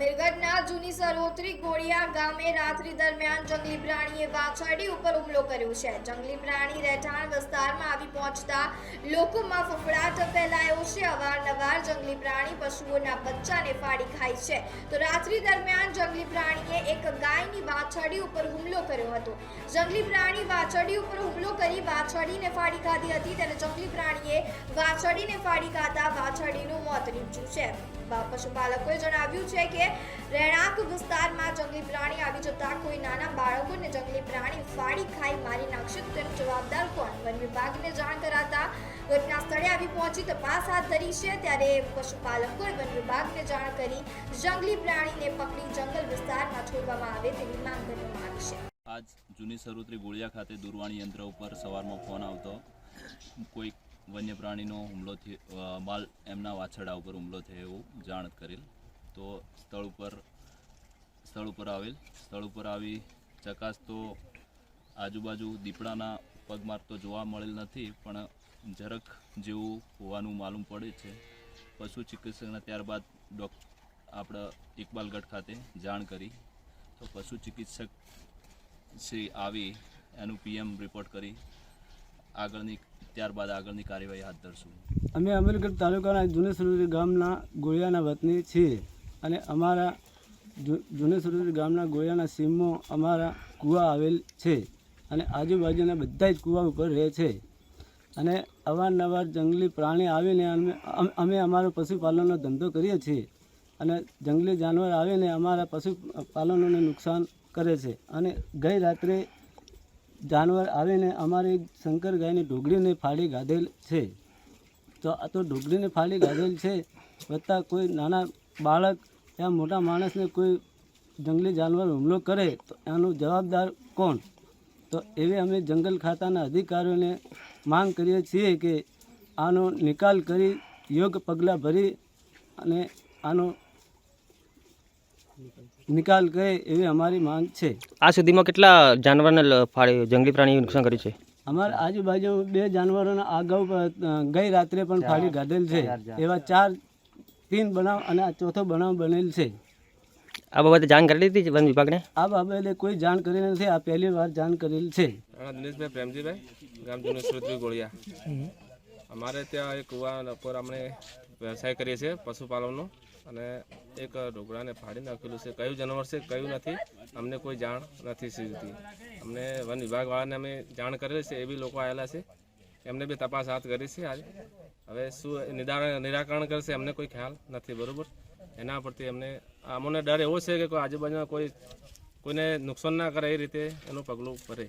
સુરતના જૂની સરોત્રી ગોળિયા ગામે રાત્રિ દરમિયાન જંગલી પ્રાણીએ વાછરડી ઉપર હુમલો કર્યો છે. જંગલી પ્રાણી રહેઠાણ વિસ્તારમાં આવી પહોંચતા લોકોમાં ફફડાટ ફેલાયો છે. અવારનવાર જંગલી પ્રાણી પશુઓના બચ્ચાને ફાડી ખાય છે. તો રાત્રિ દરમિયાન જંગલી પ્રાણીએ એક ગાયની વાછરડી ઉપર હુમલો કર્યો હતો. જંગલી પ્રાણી વાછરડી ઉપર હુમલો કરી વાછરડીને ફાડી ખાધી હતી ત્યારે જંગલી પ્રાણીએ વાછરડીને ફાડી ખાતા વાછરડીનું મોત નીપજ્યું છે. પશુપાલકોએ જણાવ્યું છે કે રહેણાંક વિસ્તારમાં જંગલી પ્રાણી આવી જતા કોઈ નાના બાળકોને જંગલી પ્રાણી ફાડી ખાઈ મારી નાખશે તો તેનો જવાબદાર કોણ? વન વિભાગને જાણ કરાતા ઘટના સ્થળે આવી પહોંચી તપાસ હાથ ધરી છે. ત્યારે પશુપાલકોએ વન વિભાગને જાણ કરી જંગલી પ્રાણીને પકડી જંગલ વિસ્તારમાં છોડવામાં આવે તેવી માંગ કરવામાં આવી છે. આજ જૂની સરોત્રી ગોળિયા ખાતે દૂરવાણી યંત્ર ઉપર સવારમાં ફોન આવતો. કોઈ વન્ય પ્રાણીનો હુમલો થયો માલ એમના વાછરડા ઉપર હુમલો થયો એવું જાણ કરેલ. તો સ્થળ ઉપર સ્થળ ઉપર આવેલ. સ્થળ ઉપર આવી ચકાસ તો આજુબાજુ દીપડાના પગમાર્ક તો જોવા મળેલ નથી, પણ જરાક જેવું હોવાનું માલુમ પડે છે. પશુ ચિકિત્સકના ત્યારબાદ ડોક, આપણા ઇકબાલગઢ ખાતે જાણ કરી. તો પશુ ચિકિત્સક શ્રી આવી એનું પીએમ રિપોર્ટ કરી. આગળની, ત્યારબાદ આગળની કાર્યવાહી હાથ ધરશું. અમે અમીરગઢ તાલુકાના જૂની ગામના ગોળિયાના વતની છીએ. અને અમારા જૂની ગામના ગોયાના સીમમાં અમારા કૂવા આવેલ છે અને આજુબાજુના બધા જ કૂવા ઉપર રહે છે. અને અવારનવાર જંગલી પ્રાણી આવીને અમે અમે અમારો પશુપાલનનો ધંધો કરીએ છીએ અને જંગલી જાનવર આવીને અમારા પશુપાલનોને નુકસાન કરે છે. અને ગઈ રાત્રે જાનવર આવીને અમારી શંકર ગાયની ઢોગળીને ફાડી ગાધેલ છે. તો આ તો ઢોગળીને ફાડી ગાધેલ છે વત્તા કોઈ નાના બાળક યા મોટા માણસને કોઈ જંગલી જાનવર હુમલો કરે તો એનું જવાબદાર કોણ? તો એવી અમે જંગલ ખાતાના અધિકારીઓને માંગ કરીએ છીએ કે આનો નિકાલ કરી યોગ્ય પગલાં ભરી અને આનો નિકાલ કરે એવી અમારી માંગ છે. આ સુધીમાં કેટલા જાનવરને ફાળી જંગલી પ્રાણીઓ નુકસાન કર્યું છે? અમારા આજુબાજુ બે જાનવરોના અગાઉ ગઈ રાત્રે પણ ફાળી ગાધેલ છે. એવા ચાર તીન બનાવ અને આ ચોથો બનાવ બનેલ છે. આ બાબતે જાણ કરી દીધી વન વિભાગને? આ બાબતે કોઈ જાણ કરી નથી આ પહેલી વાર જાણ કરેલ છે. દિનેશભાઈ પ્રેમજીભાઈ ગામ જૂનું ગોળિયા. અમારે ત્યાં એક કુવા ઉપર આપણે વ્યવસાય કરીએ છીએ પશુપાલનનો અને એક ઢોકળાને ફાડી નાખેલું છે. કયું જાનવર છે કયું નથી અમને કોઈ જાણ નથી સીધી. અમને વન વિભાગવાળાને અમે જાણ કરેલી છે એ બી લોકો આવેલા છે. એમને બી તપાસ હાથ કરી છે આજે. હવે શું નિદાન નિરાકરણ કરશે એમને કોઈ ખ્યાલ નથી, બરાબર? એના પરથી એમને અમને ડર એવો છે કે કોઈ આજુબાજુમાં કોઈ કોઈને નુકસાન ના કરે એ રીતે એનું પગલું ભરે.